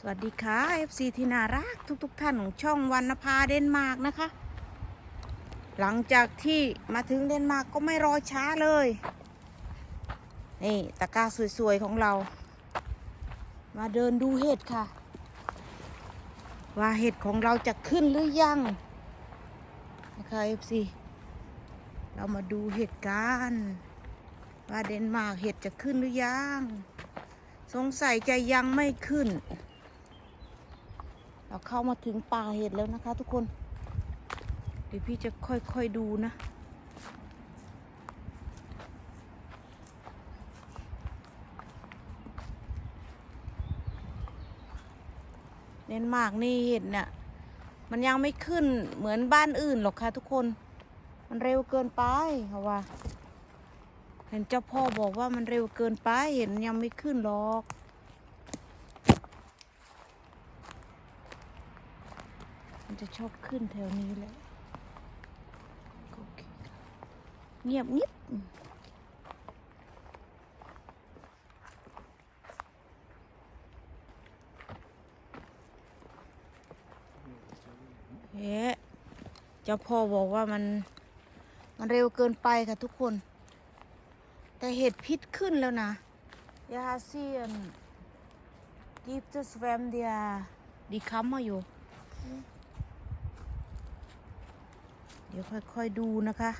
สวัสดีค่ะ FC ที่น่ารักทุกๆทท่านของช่องวันนภาเดนมาร์กนะคะ หลังจากที่มาถึงเดนมาร์กก็ไม่รอช้าเลย นี่ตะกร้าสวยๆของเรา มาเดินดูเห็ดค่ะ ว่าเห็ดของเราจะขึ้นหรือยังนะคะ FC เรามาดูเห็ดกันว่าเดนมาร์กเห็ดจะขึ้นหรือยัง สงสัยจะยังไม่ขึ้น เราเข้ามาถึงป่าเห็ดแล้วนะคะทุกคน เดี๋ยวพี่จะค่อยๆดูนะเน้นมากนี่เห็ดเนี่ยมันยังไม่ขึ้นเหมือนบ้านอื่นหรอกค่ะทุกคน มันเร็วเกินไปเขาว่า เห็นเจ้าพ่อบอกว่ามันเร็วเกินไปเห็นยังไม่ขึ้นหรอก มัน จะชอบขึ้นแถวนี้แหละเงียบงิบเฮ้เจ้าพ่อบอกว่ามัน มันเร็วเกินไปค่ะทุกคน แต่เห็ดพิษขึ้นแล้วนะยาเซียนกิฟต์สแวมเดียดีคัมมาอยู่ เดี๋ยวค่อยๆดูนะคะ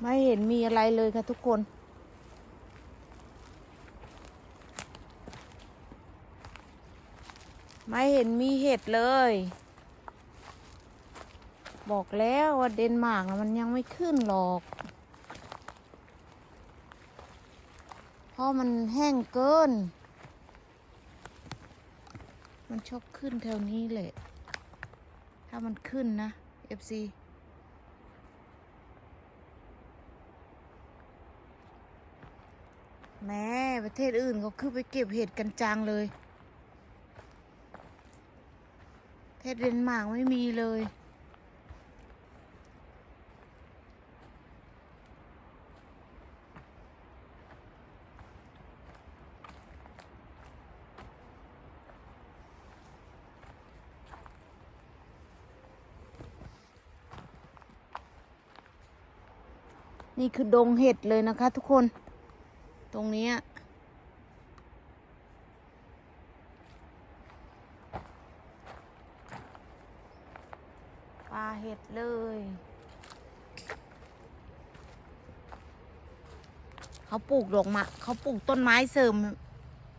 ไม่เห็นมีอะไรเลยค่ะทุกคน ไม่เห็นมีเห็ดเลย บอกแล้วว่าเดนมาร์กมันยังไม่ขึ้นหรอก เพราะมันแห้งเกิน มันชอบขึ้นแถวนี้แหละ ถ้ามันขึ้นนะ FC แม่ประเทศอื่นเขาคือไปเก็บเห็ดกันจังเลยประเท ศเดนมาร์กไม่มีเลย นี่คือดงเห็ดเลยนะคะทุกคน ตรงนี้ยปลา เห็ดเลย เขาปลูกดอกมะเขาปลูกต้นไม้เสริม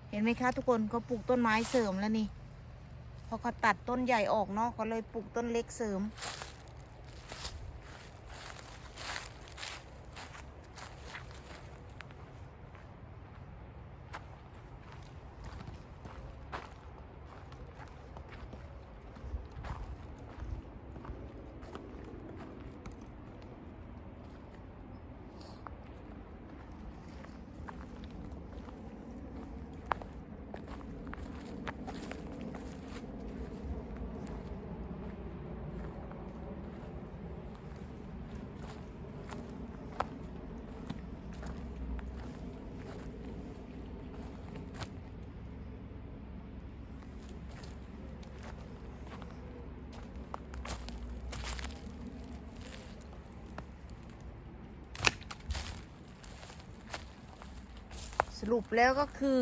เห็นไหมคะ ทุกคนเขาปลูกต้นไม้เสริมแล้วนี่พอเขาตัดต้นใหญ่ออกเนาะเขาเลยปลูกต้นเล็กเสริม สรุปแล้วก็คือ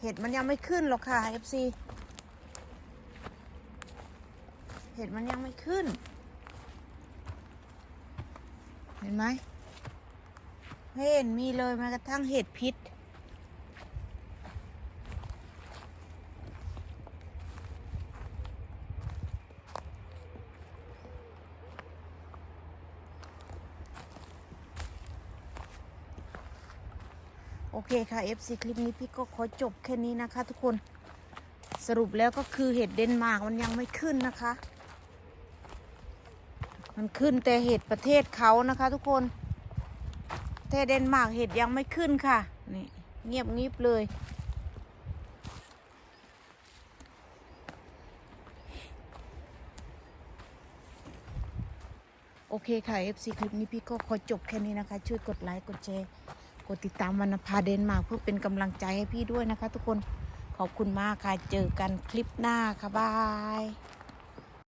เห็ดมันยังไม่ขึ้นหรอกค่ะ FC เห็ดมันยังไม่ขึ้น เห็นไหมเห็นมีเลยแม้กระทั่งเห็ดพิษ โอเคค่ะ FC คลิปนี้พี่ก็ขอจบแค่นี้นะคะ ทุกคนสรุปแล้วก็คือเห็ดเดนมาร์กมันยังไม่ขึ้นนะคะ มันขึ้นแต่เห็ดประเทศเขานะคะ ทุกคนประเทศเดนมาร์กเห็ดยังไม่ขึ้นค่ะนี่เงียบงิบเลย โอเคค่ะ FC คลิปนี้พี่ก็ขอจบแค่นี้นะคะ ช่วยกดไลค์กดแชร์ กดติดตามวรรณภาเดนมาร์กเพื่อเป็นกำลังใจให้พี่ด้วยนะคะ ทุกคนขอบคุณมากค่ะ เจอกันคลิปหน้าค่ะบาย